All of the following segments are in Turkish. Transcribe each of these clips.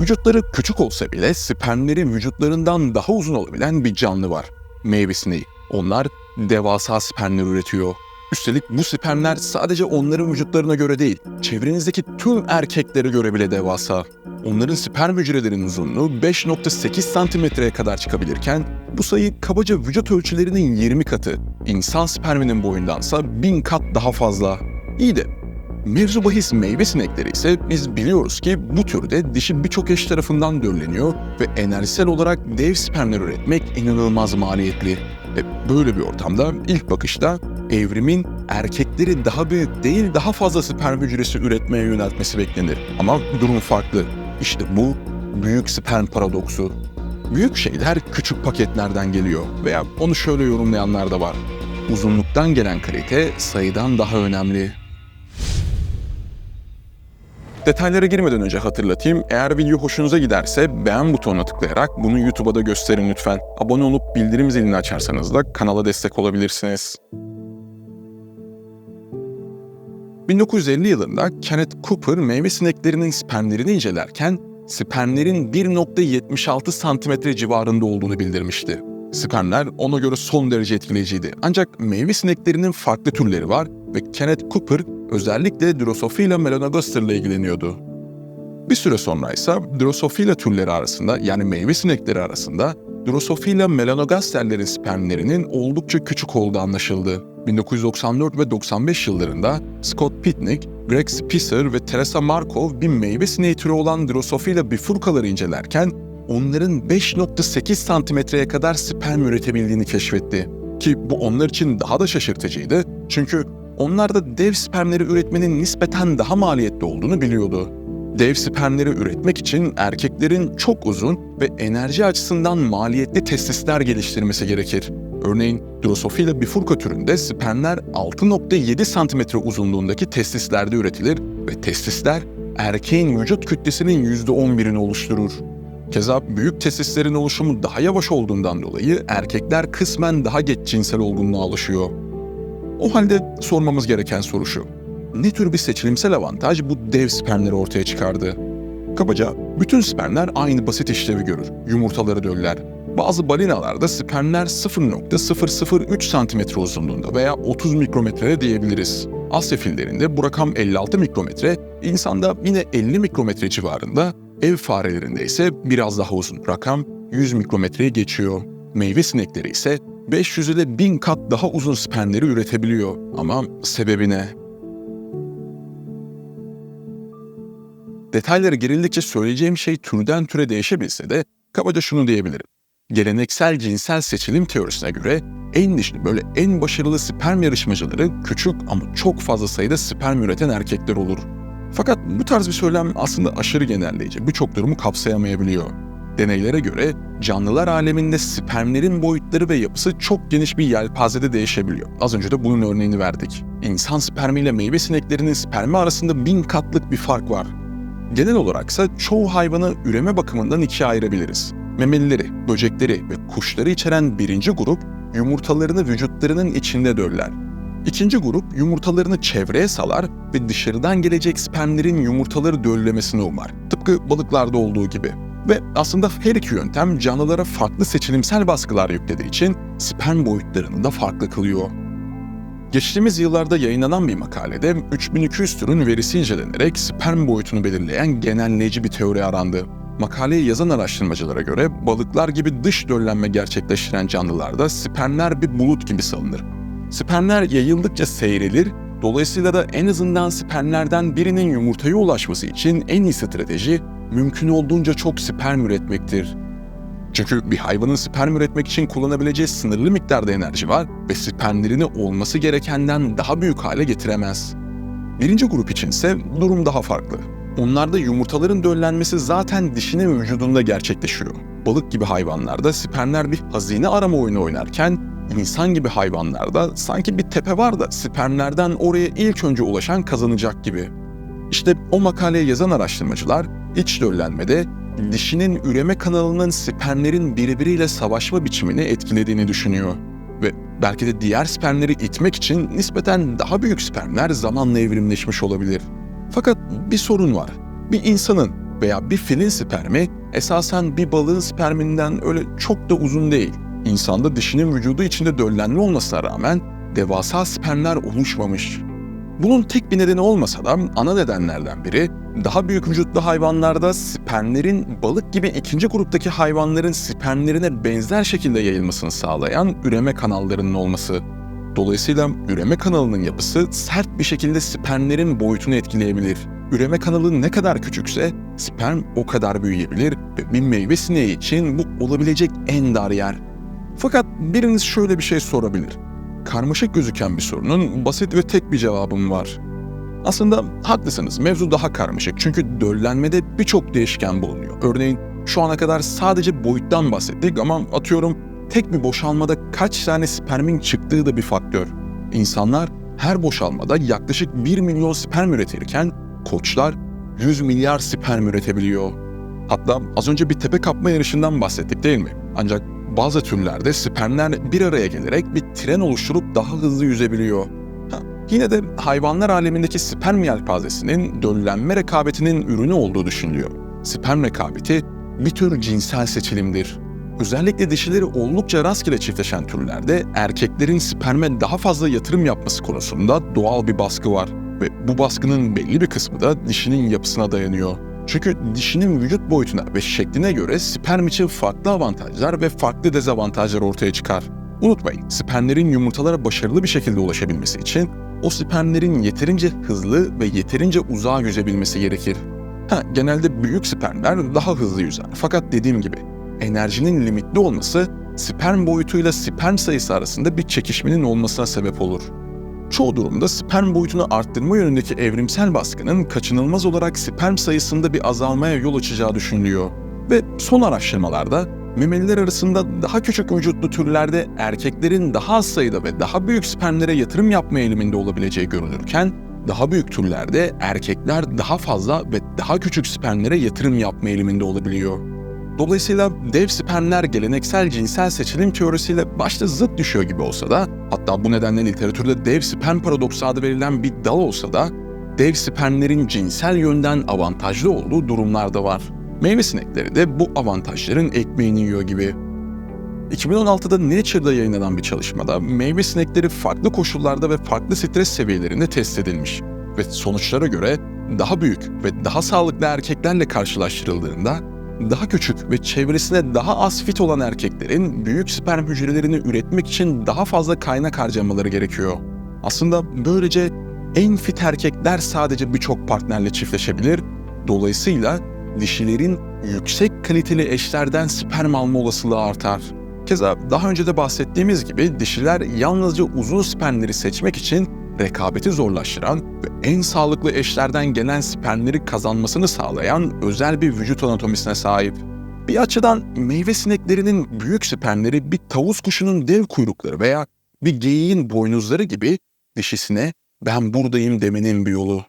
Vücutları küçük olsa bile spermleri vücutlarından daha uzun olabilen bir canlı var. Meyve. Onlar devasa spermler üretiyor. Üstelik bu spermler sadece onların vücutlarına göre değil, çevrenizdeki tüm erkeklere göre bile devasa. Onların sperm hücrelerinin uzunluğu 5.8 santimetreye kadar çıkabilirken bu sayı kabaca vücut ölçülerinin 20 katı. İnsan sperminin boyundansa 1000 kat daha fazla. İyi de Mevzu bahis meyve sinekleri ise biz biliyoruz ki bu türde dişi birçok eş tarafından dölleniyor ve enerjisel olarak dev spermler üretmek inanılmaz maliyetli. Ve böyle bir ortamda ilk bakışta evrimin erkekleri daha büyük değil daha fazla sperm hücresi üretmeye yöneltmesi beklenir. Ama durum farklı. İşte bu büyük sperm paradoksu. Büyük şeyler küçük paketlerden geliyor veya onu şöyle yorumlayanlar da var. Uzunluktan gelen kalite sayıdan daha önemli. Detaylara girmeden önce hatırlatayım. Eğer video hoşunuza giderse beğen butonuna tıklayarak bunu YouTube'a da gösterin lütfen. Abone olup bildirim zilini açarsanız da kanala destek olabilirsiniz. 1950 yılında Kenneth Cooper meyve sineklerinin spermlerini incelerken spermlerin 1.76 santimetre civarında olduğunu bildirmişti. Spermler ona göre son derece etkileyiciydi. Ancak meyve sineklerinin farklı türleri var ve Kenneth Cooper özellikle Drosophila melanogaster ile ilgileniyordu. Bir süre sonra ise Drosophila türleri arasında yani meyve sinekleri arasında Drosophila melanogasterlerin spermlerinin oldukça küçük olduğu anlaşıldı. 1994 ve 95 yıllarında Scott Pitnick, Greg Spicer ve Teresa Markov bir meyve sineği türü olan Drosophila bifurcaları incelerken onların 5.8 santimetreye kadar sperm üretebildiğini keşfetti. Ki bu onlar için daha da şaşırtıcıydı çünkü onlar da dev spermleri üretmenin nispeten daha maliyetli olduğunu biliyordu. Dev spermleri üretmek için erkeklerin çok uzun ve enerji açısından maliyetli testisler geliştirmesi gerekir. Örneğin Drosophila bifurca türünde spermler 6.7 santimetre uzunluğundaki testislerde üretilir ve testisler erkeğin vücut kütlesinin %11'ini oluşturur. Keza büyük testislerin oluşumu daha yavaş olduğundan dolayı erkekler kısmen daha geç cinsel olgunluğa alışıyor. O halde sormamız gereken soru şu. Ne tür bir seçilimsel avantaj bu dev spermleri ortaya çıkardı? Kabaca bütün spermler aynı basit işlevi görür. Yumurtaları döller. Bazı balinalarda spermler 0.003 santimetre uzunluğunda veya 30 mikrometrede diyebiliriz. Asya fillerinde bu rakam 56 mikrometre, insanda yine 50 mikrometre civarında, ev farelerinde ise biraz daha uzun. Rakam 100 mikrometreye geçiyor. Meyve sinekleri ise 500 ile 1000 kat daha uzun spermleri üretebiliyor. Ama sebebi ne? Detaylara girildikçe söyleyeceğim şey türden türe değişebilse de kabaca şunu diyebilirim. Geleneksel cinsel seçilim teorisine göre en dişli böyle en başarılı sperm yarışmacıları küçük ama çok fazla sayıda sperm üreten erkekler olur. Fakat bu tarz bir söylem aslında aşırı genelleyici, birçok durumu kapsayamayabiliyor. Deneylere göre canlılar aleminde spermlerin boyutları ve yapısı çok geniş bir yelpazede değişebiliyor. Az önce de bunun örneğini verdik. İnsan spermiyle meyve sineklerinin spermi arasında bin katlık bir fark var. Genel olaraksa çoğu hayvanı üreme bakımından ikiye ayırabiliriz. Memelileri, böcekleri ve kuşları içeren birinci grup yumurtalarını vücutlarının içinde döller. İkinci grup yumurtalarını çevreye salar ve dışarıdan gelecek spermlerin yumurtaları döllemesini umar. Tıpkı balıklarda olduğu gibi. Ve aslında her iki yöntem canlılara farklı seçilimsel baskılar yüklediği için sperm boyutlarını da farklı kılıyor. Geçtiğimiz yıllarda yayınlanan bir makalede 3200 türün verisi incelenerek sperm boyutunu belirleyen genelleyici bir teori arandı. Makaleyi yazan araştırmacılara göre balıklar gibi dış döllenme gerçekleştiren canlılarda spermler bir bulut gibi salınır. Spermler yayıldıkça seyrelir, dolayısıyla da en azından spermlerden birinin yumurtaya ulaşması için en iyi strateji mümkün olduğunca çok sperm üretmektir. Çünkü bir hayvanın sperm üretmek için kullanabileceği sınırlı miktarda enerji var ve spermlerini olması gerekenden daha büyük hale getiremez. Birinci grup içinse durum daha farklı. Onlarda yumurtaların döllenmesi zaten dişinin vücudunda gerçekleşiyor. Balık gibi hayvanlarda spermler bir hazine arama oyunu oynarken insan gibi hayvanlarda sanki bir tepe var da spermlerden oraya ilk önce ulaşan kazanacak gibi. İşte o makaleyi yazan araştırmacılar iç döllenmede dişinin üreme kanalının spermlerin birbiriyle savaşma biçimini etkilediğini düşünüyor. Ve belki de diğer spermleri itmek için nispeten daha büyük spermler zamanla evrimleşmiş olabilir. Fakat bir sorun var. Bir insanın veya bir filin spermi esasen bir balığın sperminden öyle çok da uzun değil. İnsanda dişinin vücudu içinde döllenme olmasına rağmen devasa spermler oluşmamış. Bunun tek bir nedeni olmasa da ana nedenlerden biri daha büyük vücutlu hayvanlarda spermlerin balık gibi ikinci gruptaki hayvanların spermlerine benzer şekilde yayılmasını sağlayan üreme kanallarının olması. Dolayısıyla üreme kanalının yapısı sert bir şekilde spermlerin boyutunu etkileyebilir. Üreme kanalı ne kadar küçükse sperm o kadar büyüyebilir ve bir meyve sineği için bu olabilecek en dar yer. Fakat biriniz şöyle bir şey sorabilir. Karmaşık gözüken bir sorunun basit ve tek bir cevabım var. Aslında haklısınız. Mevzu daha karmaşık. Çünkü döllenmede birçok değişken bulunuyor. Örneğin şu ana kadar sadece boyuttan bahsettik ama atıyorum tek bir boşalmada kaç tane spermin çıktığı da bir faktör. İnsanlar her boşalmada yaklaşık 1 milyon sperm üretirken koçlar 100 milyar sperm üretebiliyor. Hatta az önce bir tepe kapma yarışından bahsettik değil mi? Ancak bazı türlerde spermler bir araya gelerek bir tren oluşturup daha hızlı yüzebiliyor. Yine de hayvanlar alemindeki sperm yelpazesinin döllenme rekabetinin ürünü olduğu düşünülüyor. Sperm rekabeti bir tür cinsel seçilimdir. Özellikle dişileri oldukça rastgele çiftleşen türlerde erkeklerin sperme daha fazla yatırım yapması konusunda doğal bir baskı var ve bu baskının belli bir kısmı da dişinin yapısına dayanıyor. Çünkü dişinin vücut boyutuna ve şekline göre sperm için farklı avantajlar ve farklı dezavantajlar ortaya çıkar. Unutmayın, spermlerin yumurtalara başarılı bir şekilde ulaşabilmesi için o spermlerin yeterince hızlı ve yeterince uzağa yüzebilmesi gerekir. Ha, genelde büyük spermler daha hızlı yüzer. Fakat dediğim gibi enerjinin limitli olması sperm boyutuyla sperm sayısı arasında bir çekişmenin olmasına sebep olur. Çoğu durumda sperm boyutunu arttırma yönündeki evrimsel baskının kaçınılmaz olarak sperm sayısında bir azalmaya yol açacağı düşünülüyor. Ve son araştırmalarda memeliler arasında daha küçük vücutlu türlerde erkeklerin daha az sayıda ve daha büyük spermlere yatırım yapma eğiliminde olabileceği görülürken, daha büyük türlerde erkekler daha fazla ve daha küçük spermlere yatırım yapma eğiliminde olabiliyor. Dolayısıyla dev spermler geleneksel cinsel seçilim teorisiyle başta zıt düşüyor gibi olsa da, hatta bu nedenle literatürde dev sperm paradoksu adı verilen bir dal olsa da, dev spermlerin cinsel yönden avantajlı olduğu durumlar da var. Meyve sinekleri de bu avantajların ekmeğini yiyor gibi. 2016'da Nature'da yayınlanan bir çalışmada meyve sinekleri farklı koşullarda ve farklı stres seviyelerinde test edilmiş ve sonuçlara göre daha büyük ve daha sağlıklı erkeklerle karşılaştırıldığında daha küçük ve çevresine daha az fit olan erkeklerin büyük sperm hücrelerini üretmek için daha fazla kaynak harcamaları gerekiyor. Aslında böylece en fit erkekler sadece birçok partnerle çiftleşebilir, dolayısıyla dişilerin yüksek kaliteli eşlerden sperm alma olasılığı artar. Keza daha önce de bahsettiğimiz gibi dişiler yalnızca uzun spermleri seçmek için rekabeti zorlaştıran en sağlıklı eşlerden gelen spermleri kazanmasını sağlayan özel bir vücut anatomisine sahip. Bir açıdan meyve sineklerinin büyük spermleri bir tavus kuşunun dev kuyrukları veya bir geyiğin boynuzları gibi dişisine ben buradayım demenin bir yolu.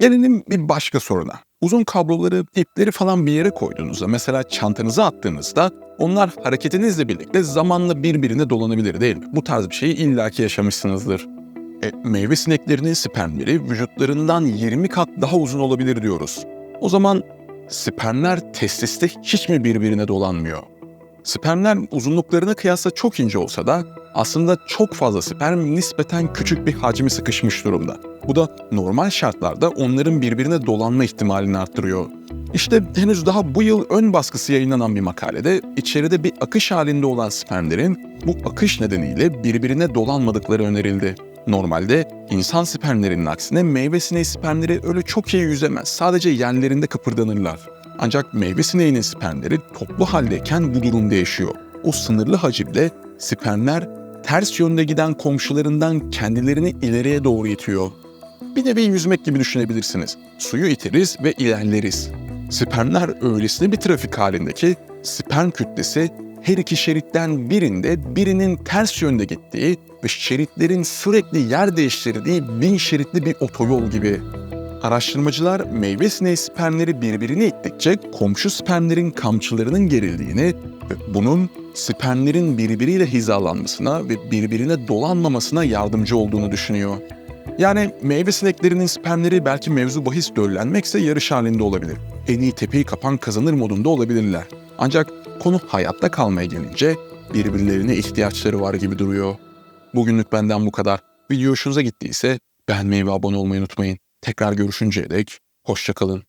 Gelelim bir başka soruna. Uzun kabloları, ipleri falan bir yere koyduğunuzda, mesela çantanıza attığınızda onlar hareketinizle birlikte zamanla birbirine dolanabilir değil mi? Bu tarz bir şeyi illaki yaşamışsınızdır. E, meyve sineklerinin spermleri vücutlarından 20 kat daha uzun olabilir diyoruz. O zaman spermler testiste hiç mi birbirine dolanmıyor? Spermler uzunluklarına kıyasla çok ince olsa da aslında çok fazla sperm nispeten küçük bir hacmi sıkışmış durumda. Bu da normal şartlarda onların birbirine dolanma ihtimalini arttırıyor. İşte henüz daha bu yıl ön baskısı yayınlanan bir makalede içeride bir akış halinde olan spermlerin bu akış nedeniyle birbirine dolanmadıkları önerildi. Normalde insan spermlerinin aksine meyve sineği spermleri öyle çok iyi yüzemez. Sadece yerlerinde kıpırdanırlar. Ancak meyve sineğinin spermleri toplu haldeyken bu durum değişiyor. O sınırlı hacimde spermler ters yönde giden komşularından kendilerini ileriye doğru itiyor. Bir nevi yüzmek gibi düşünebilirsiniz. Suyu itiriz ve ilerleriz. Spermler öylesine bir trafik halindeki sperm kütlesi her iki şeritten birinde birinin ters yönde gittiği ve şeritlerin sürekli yer değiştirdiği bin şeritli bir otoyol gibi. Araştırmacılar meyve sineği spermleri birbirini ittikçe komşu spermlerin kamçılarının gerildiğini ve bunun spermlerin birbiriyle hizalanmasına ve birbirine dolanmamasına yardımcı olduğunu düşünüyor. Yani meyve sineklerinin spermleri belki mevzu bahis döllenmekse yarış halinde olabilir. En iyi tepeyi kapan kazanır modunda olabilirler. Ancak konu hayatta kalmaya gelince birbirlerine ihtiyaçları var gibi duruyor. Bugünlük benden bu kadar. Video hoşunuza gittiyse beğenmeyi ve abone olmayı unutmayın. Tekrar görüşünceye dek hoşçakalın.